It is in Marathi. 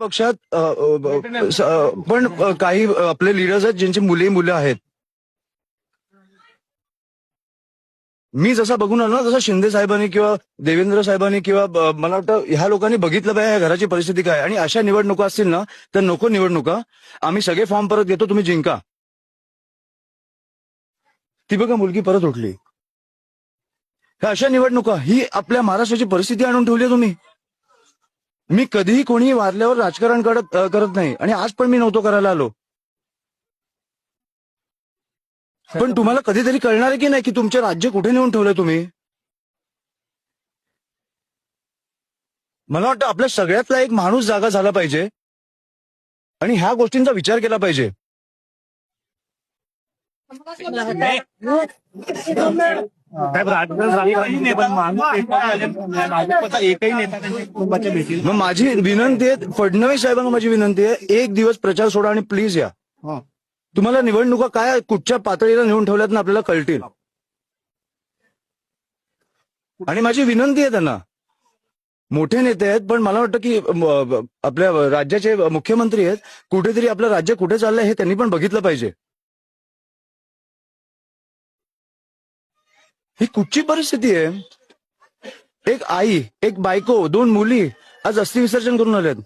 पक्षात पण काही आपले लिडर्स आहेत ज्यांची मुले मुलं आहेत. मी जसा बघून आलो ना तसा शिंदे साहेबांनी किंवा देवेंद्र साहेबांनी किंवा मला वाटतं ह्या लोकांनी बघितलं पाहिजे ह्या घराची परिस्थिती काय? आणि अशा निवडणुका असतील ना तर नको निवडणुका. आम्ही सगळे फॉर्म परत घेतो तुम्ही जिंका. ती बघा मुलगी परत उठली. ह्या अशा निवडणुका ही आपल्या महाराष्ट्राची परिस्थिती आणून ठेवली आहे तुम्ही. मी कधीही कोणी वारल्यावर राजकारण करत करत नाही. आणि आज पण मी नव्हतो करायला आलो. पण तुम्हाला कधीतरी कळणार आहे की नाही की तुमचे राज्य कुठे नेऊन ठेवलंय तुम्ही? मला वाटतं आपल्या सगळ्यातला एक माणूस जागा झाला पाहिजे. आणि ह्या गोष्टींचा विचार केला पाहिजे. साहेब राजकारण एकही नेता त्यांच्या कुटुंबाच्या भेटीला मग माझी विनंती आहे फडणवीस साहेबांना माझी विनंती आहे एक दिवस प्रचार सोडा आणि प्लीज या. तुम्हाला निवडणुका काय कुठच्या पातळीला नेऊन ठेवल्यात ना आपल्याला कळतील. आणि माझी विनंती आहे त्यांना. मोठे नेते आहेत पण मला वाटतं की आपल्या राज्याचे मुख्यमंत्री आहेत कुठेतरी आपलं राज्य कुठे चाललंय हे त्यांनी पण बघितलं पाहिजे. ही कुठची परिस्थिती आहे? एक आई एक बायको दोन मुली आज अस्थि विसर्जन करून आल्यात.